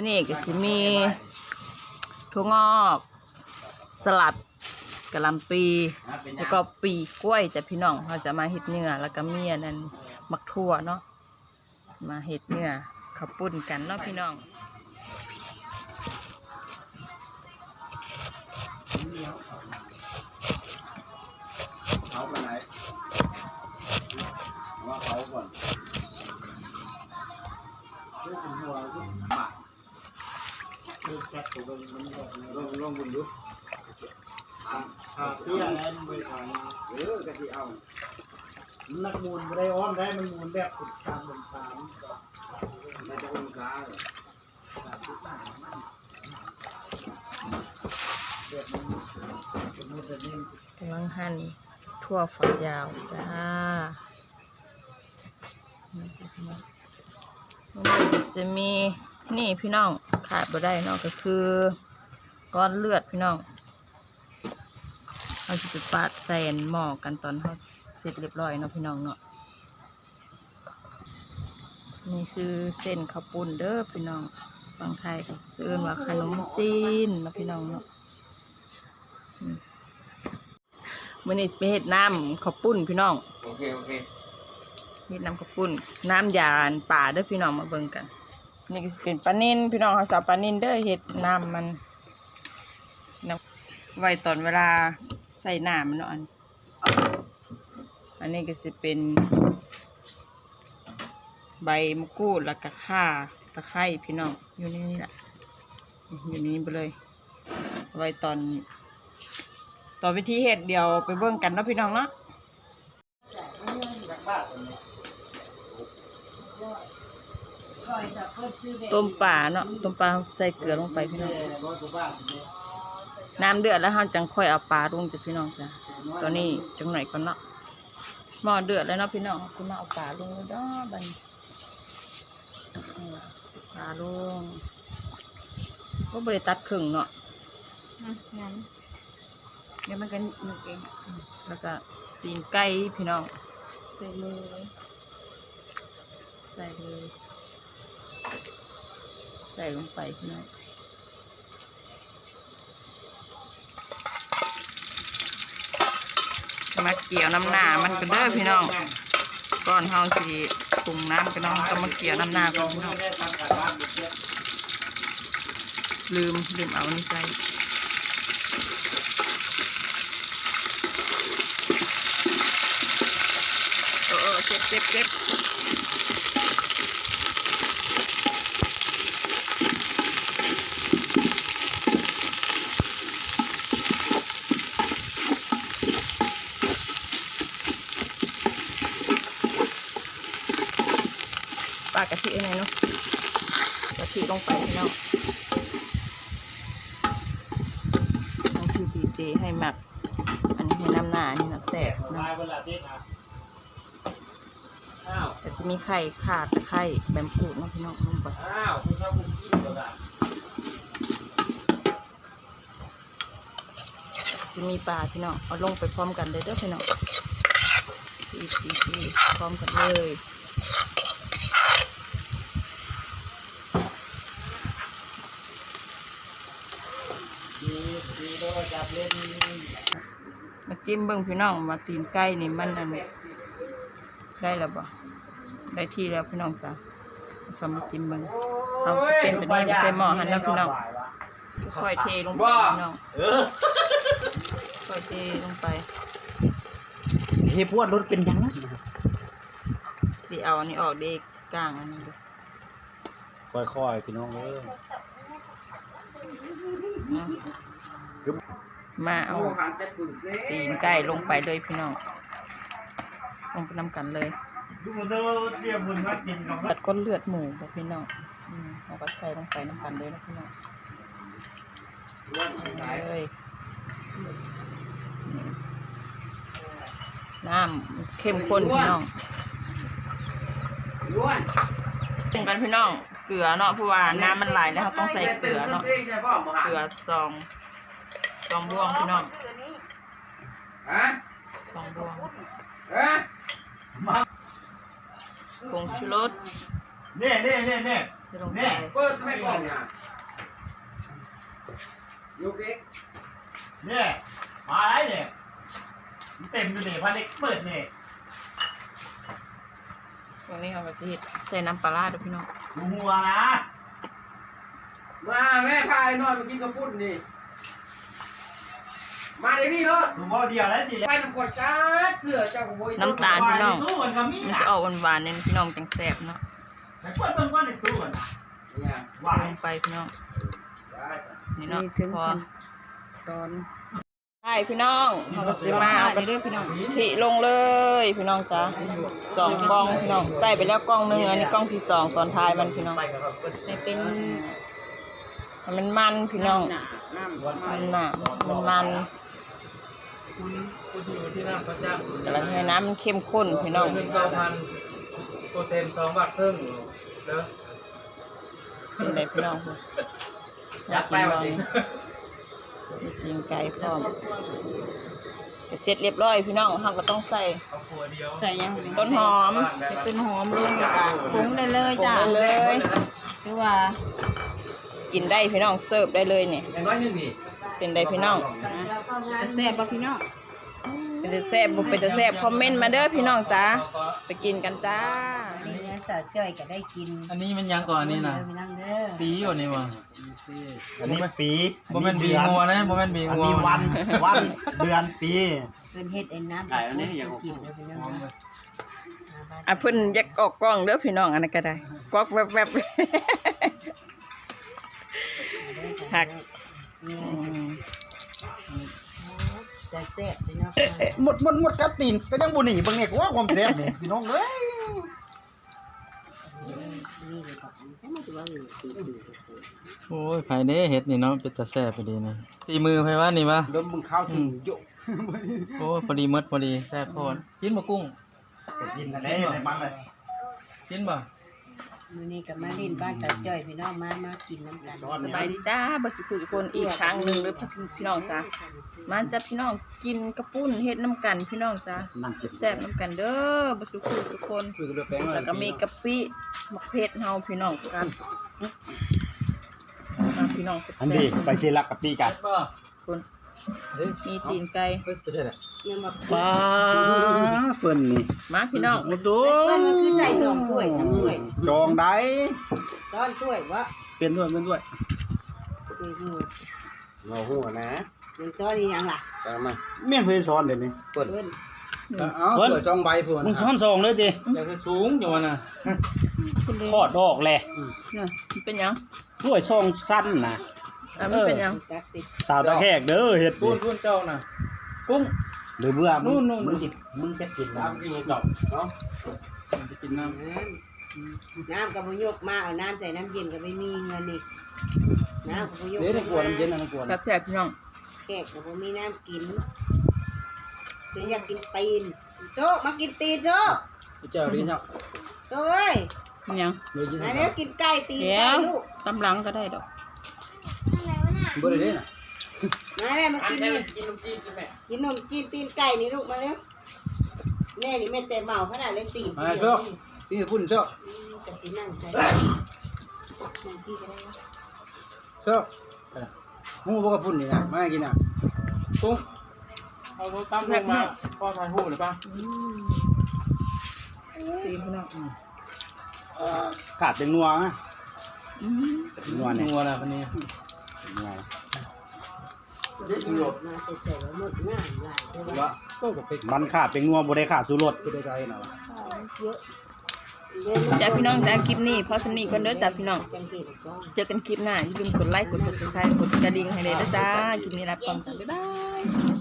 วันนี้ก็จะมีถั่วงอกสลัดกะหล่ำปีแล้วก็ปีกล้วยจะพี่น้องเราจะมาเห็ดเนื้อแล้วก็เมียนั่นมักทั่วเนาะมาเห็ดเนื้อข้าวปุ้นกันเนาะพี่น้องเขาเตี้ยแล้วมันไปขายมาเออกะทิเอานักมูลไม่ได้อ้อมได้มันมูลแบบติดตามบนตามไม่จะองศาแบบมันสมมติแบบนี้กำลังหั่นทั่วฝักยาวจ้านี่จ้ะพี่น้องวันจะมีนี่พี่น้องขาดบ่ได้นาะก็คือก้อนเลือดพี่น้อง เราจะไปปาดใส่หม้อกันตอนเขาเสร็จเรียบร้อยเนาะพี่น้องเนาะนี่คือเส้นข้าวปุ้นเด้อพี่น้องฝั่งไทยก็ซื้อว่าขนมจีนเนาะพี่น้องเนาะมื่อนี้สิไปเฮ็ดน้ำข้าวปุ้นพี่น้องโอเคโอเคเฮ็ดน้ำข้าวปุ้นน้ำยาอันป่าเด้อพี่น้องมาเบิ่งกัน นี่ก็สิเป็นปลานิ่นพี่น้องเขาสาวปลานิ่นเด้อเฮ็ดน้ำมันน้ำไว้ตอนเวลา ใส่น้ำมันเนาะอันอันนี้ก็สิเป็น ใบมะกรูดแล้วก็ข่าตะไคร้พี่น้องอยู่ในนี้แหละอยู่นนี้ไปเลยไว้ตอนต่อวิธีเห็ดเดี๋ยวไปเบิ่งกันเนาะพี่น้องเนาะต้มปลาเนาะต้มปลาใส่เกลือลงไปพี่น้อง น้ำเดือดแล้วเราจังค่อยเอาปลาลงจ้ะพี่น้องจ้ะตอนนี้จังหน่อยก่อนเนาะหม้อเดือดแล้วเนาะพี่น้องคุณมาเอาปลาลงแล้วเนาะบัดนปลาลงก็บริตัดครึ่งเนาะงั้นเดี๋ยวมันก็นึกเองอืมแล้วก็ตีนไก่พี่น้อง ใส่เลยใส่เลยใส่ลงไปพี่น้อง มาเกี่ยวน้ำหนามันก็เด้อพี่น้องก่อนเฮาสีปรุงน้ำกันเนาะต้องมาเกี่ยวน้ำหนาก่อนพี่น้องลืมลืมเอานี่ใส่เออเออเจ็บเจ็บเจ็บปลากะทิยังไงเนาะ กะทิลงไปพี่น้องต้องชื่อตีเจให้หมัก อันนี้ให้น้ำหนาอันนี่นะแตกนะลายเวลาเด็กอะอ้าวแต่จะมีไข่ขาดไข่แบมปูดนะพี่น้องลงไปอ้าวคุณครับคุณพี่ก็ได้จะมีปลาพี่น้องเอาลงไปพร้อมกันเลยเด้อพี่น้องทีทีทีพร้อมกันเลย ดีดีด้วยจับเล่น มาจิ้มเบิ้งพี่น้องมาตีนไก่นี่มันอันได้แล้วบ่ได้ที่แล้วพี่น้องจ้ะเอาซ้อมมาจิ้มเบิ้งเอาสเป็นตัวนี้ไปใส่หม้อหันแล้วพี่น้องค่อยๆเทลงไปพี่น้องเออค่อยเทลงไปเฮ้พวดรถเป็นยังไงสีเอาอันนี้ออกเด็กกลางอันนี้ดูค่อยๆพี่น้องเอ้ยนะ มาเอาตีนไก่ลงไปเลยพี่น้องลงไปนำกันเลยดูมันเด้อเรียบบุญมากินกับเลือดก้นเลือดหมูบ่พี่น้องอืมเราก็ใส่ลงไปนำกันเลยนะพี่น้องใส่เลยนี่น้ำเข้มข้นพี่น้องปรุงกันพี่น้อง เกลือเนาะเพราะว่าน้ำมันไหลแล้วเขาต้องใส่เกลือเนาะ เกลือซอง ซองบวงพี่น้องฮะซองบวงฮะผงชูรสเนี่ยเนี่ยเนี่ยเนี่ยจะลงไปเนี่ยเปิดไม่กล้องเนี่ยยกเอ็กเนี่ยมาอะไรเนี่ยมันเต็มอยู่เนี่ยพันเล็กเปิดเนี่ยตรงนี้เขาก็สิเฮ็ดใส่น้ำปลาร้าเด้อพี่น้องดูหัวนะมาแม่พาไอ้นอนมากินกระปุ้นนี่ มาเดี๋ยวนี้เนาะดูว่าเดียวแล้วดีไปน้ำกรดจ้าเสือเจ้าขโมยน้ำตาลพี่น้องตู้มันก็มีมันนะจะออกหวานๆเนี่ยพี่น้องจังแซ่บเนาะแต่เปิดเบิ่งว่าในตู้มันนะเนี่ยว่าลงไปพี่น้องได้จ้ะนี่เนาะนี่ถึงพอตอนใช่พี่น้องเขาก็สิมาเอาไปเด้อพี่น้องทิลงเลยพี่น้องจ้าสองกล้องพี่น้องใส่ไปแล้วกล้องหนึงอันนี้กล้องที่สองตอนท้ายมันพี่น้องไปกับเปิ้ลไปเป็นให้มันมันพี่น้องหนาน้ำมันหนามันมัน คุณคุณที่อยู่ที่นั่นพระเจ้ากำลังให้น้ำมันเข้มข้นพี่น้องหนึ่งเก้าพันเปอร์เซ็นต์สองบาทเพิ่มอยู่แล้วเป็นไรพี่น้องอยากไปกินวัลนองนี้กินไก่พร้อมเสร็จเรียบร้อยพี่น้องเราก็ต้องใส่เอาขวดเดียวใส่ยังต้นหอมจะเป็นหอมลงแล้วก็ปรุงได้เลยจ้าปรุงได้เลยคือว่า กินได้พี่น้องเสิร์ฟได้เลยเนี่ยอย่างน้อยหนึ่งนี่ เป็นได้พี่น้องจะแซ่บป่ะพี่น้องเป็นจะแซ่บบุเป็นจะแซ่บคอมเมนต์มาเด้อพี่น้องจ้าไปกินกันจ้านี่นะสาวจ้อยก็ได้กินอันนี้มันยังก่อนอันนี้นะเด้อพี่น้องเด้อปีอยู่นี่วะอันนี้ปีโมเมนต์บีงัวนะโมเมนต์บีอันงัวนี้วันวันเดือนปีเพิ่นเฮ็ดไอ้น้ำไก่อันนี้อย่างกินเด้อพี่น้องเด้ออะเพิ่นอยากออกกล้องเด้อพี่น้องอันนั้นก็ได้กวักแวบๆหัก นี่อืมจะแซ่บพี่น้องหมดหมดหมดกัดตีนก็ยังบุหนี่เบิ่งเนี่ยกูว่าความแซ่บเนี่ยพี่น้องเอ้ยนี่เลยก่อนใช่ไหมถือว่าอยู่ตีตีโอ้ยไผ่เด้เห็ดนี่เนาะเป็นตาแซ่บไปดีนี่สี่มือไผ่ว่านี่วะดมมึงเข้าถึงโยกโอ้ยพอดีหมดพอดีแซ่บโพดกินบ่กุ้งกินอะไรในบ้านเลยกินบ่ มื้อนี้ก็มาเล่นบ้านสาวจ้อยพี่น้องมามากินน้ำกันสบายดีจ้าบัดสุขุทุกคนอีกครั้งหนึ่งเด้อพี่น้องจ้ามาจ้าพี่น้องกินกระปุ้นเฮ็ดน้ำกันพี่น้องจ้านั่งเก็บแซ่บน้ำกันเด้อบัดสุขุทุกคนคุยกับเรือแป้งแล้วก็มีกะปิมะเพ็ดเฮาพี่น้องกันมาพี่น้องแซ่บอันดีไปเจรักกับปีกันบ่ๆคน มีตีนไก่เฮ้ยไปใช่แหละยังมาป้าเปิ้นนี่มาพี่น้องโอ้โหเพิ่นก็คือใส่สองถ้วยน้ำถ้วยจองได้ซ้อนถ้วยวะเป็นด้วยเป็นด้วยอือหือเราหัวนะมันซ้อนนี่ยังล่ะจังมาเมี่ยงเพื่อนซ้อนเดี๋ยวนี้เปิดเพิ่นเอาสวยสองใบพวกมึงซ้อนสองเลยดิอยากจะสูงอยู่วะน่ะทอดดอกแหละเนี่ยมันเป็นหยังด้วยซองสั้นนะ อะมันเป็นหยังตักติดสาวตะแคกเด้อเฮ็ดปุ้ดินปุ้นเจ้าน่ะกุ้ง หรือเบื่อมึงนู่นๆ มึงสิมึงจะกินตามกินดอกเนาะไปกินน้ำน้ำน้ำกับบุยกมาเอาน้ำใส่น้ำเย็นก็ไม่มีเงินอีกน้ำกับบุยกเดี๋ยวในกวนน้ำเย็นนะในกวนแซ่บๆพี่น้องแขกกับบุมีน้ำกินเดี๋ยวอยากกินตีนโจ๊กมากินตีนโจ๊กเจ้าดีเนาะโจ๊กเอ้ยมันหยัง เลยยินมาเดี๋ยวกินไก่ตีนเดี๋ยไก่วลูกตำหลังก็ได้ดอก บ่ได้เด้น่ะมาเลยมาอันกินนี้นี่กินนมจีนกินแม่กินนมจีนตีนไก่นี่ลูกมาเร็วแม่นี่แม่แต่เมาขนาดเลยตีนมาเจ้าพี่พุ่นเจ้าอืมจะสินั่งใจนั่งที่ก็ได้วะเจ้าหูบ่กับพุ่นนี่นะมากินน่ะกุ้งเอาโทรตามลงมาพ่อถ่ายรูปหรือเปล่าตีนพี่น้องขาดเป็นนัวนะอืมนัวเนี่ยงัวน่ะคนนี้ นัวเดี๋ยวสิโยกมาใส่ๆว่าหมดง่ายหลายเด้อวะว่าก็กับเป็ดมันขาดเป็นนัวบ่ได้ขาดสุรส คือได้ใจน่ะเยอะเยอะจ้าพี่น้องจ้าคลิปนี้พอสำนีก่อนเด้อจ้าพี่น้อง จังเกตก็เจอกันคลิปหน้าอย่าลืมกดไลค์กด subscribe กดกระดิ่งให้เลยนะจ้าคลิปนี้ลาไปก่อนจ้าบ๊ายบาย